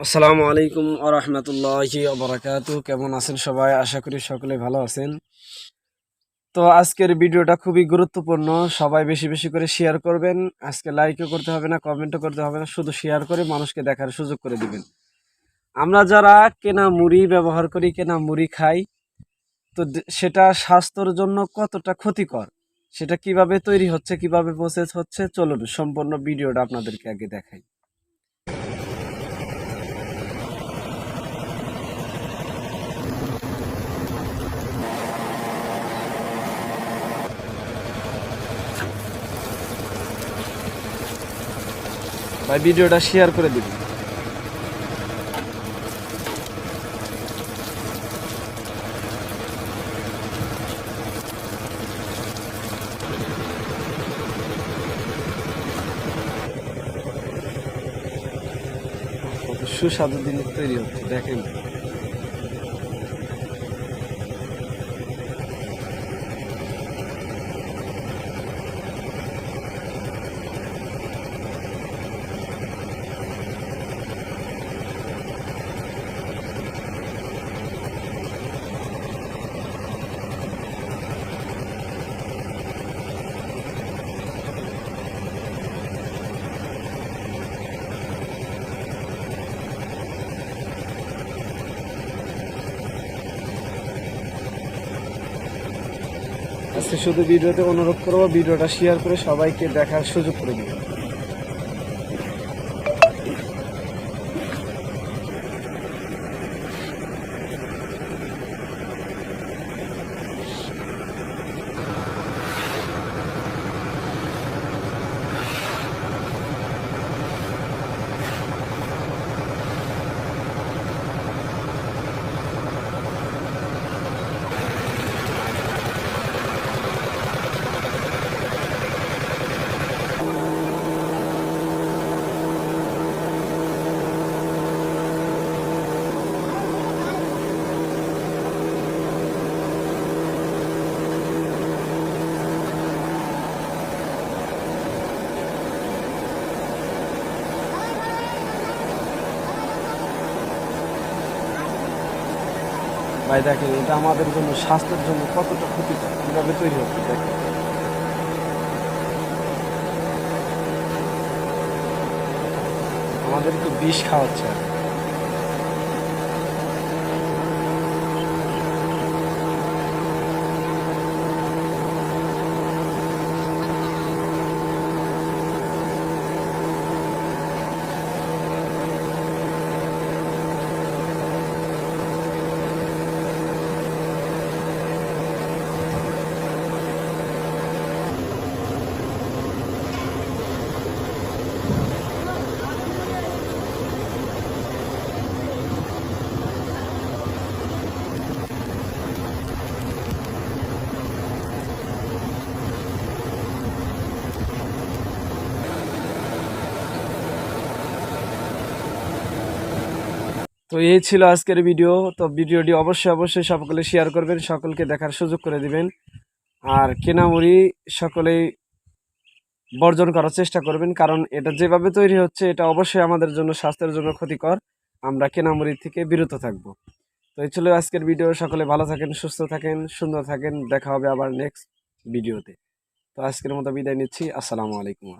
আসসালামু আলাইকুম আরহামতুল্লাহি আবরাকাতু কেমন আছেন সবাই? আশা করি সকলে ভালো আছেন। তো আজকের ভিডিওটা খুবই গুরুত্বপূর্ণ। সবাই বেশি বেশি করে শেয়ার করবেন। আজকে লাইকও করতে হবে না কমেন্টও করতে হবে না, শুধু শেয়ার করে মানুষকে দেখার সুযোগ করে দিবেন। আমরা যারা কেনা মুড়ি ব্যবহার করি, কেনা মুড়ি খাই, তো সেটা স্বাস্থ্যের জন্য কতটা ক্ষতিকর? সেটা কীভাবে তৈরি হচ্ছে, কীভাবে প্রসেস হচ্ছে, চলুন সম্পূর্ণ ভিডিওটা আপনাদেরকে আগে দেখাই। ভাই ভিডিওটা শেয়ার করে দিবি। সুস্বাদু জিনিস তৈরি হচ্ছে দেখেন। আজকে শুধু ভিডিওতে অনুরোধ করব ভিডিওটা শেয়ার করে সবাইকে দেখার সুযোগ করে দিবেন। ভাই, দেখেন, এটা আমাদের জন্য স্বাস্থ্যের জন্য কতটা ক্ষতিকর। কীভাবে তৈরি হচ্ছে, দেখেন। আমাদেরকে বিষ খাওয়াচ্ছে। তো এই ছিল আজকের ভিডিও তো ভিডিওটি অবশ্যই অবশ্যই সকলে শেয়ার করবেন, সকলকে দেখার সুযোগ করে দিবেন। আর কেনামুড়ি সকলেই বর্জন করার চেষ্টা করবেন, কারণ এটা যেভাবে তৈরি হচ্ছে, এটা অবশ্যই আমাদের জন্য স্বাস্থ্যের জন্য ক্ষতিকর। আমরা কেনামুড়ি থেকে বিরত থাকব। তো এই ছিল আজকের ভিডিও সকলে ভালো থাকেন, সুস্থ থাকেন, সুন্দর থাকেন। দেখা হবে আবার নেক্সট ভিডিওতে তো আজকের মতো বিদায় নিচ্ছি। আসসালামু আলাইকুম।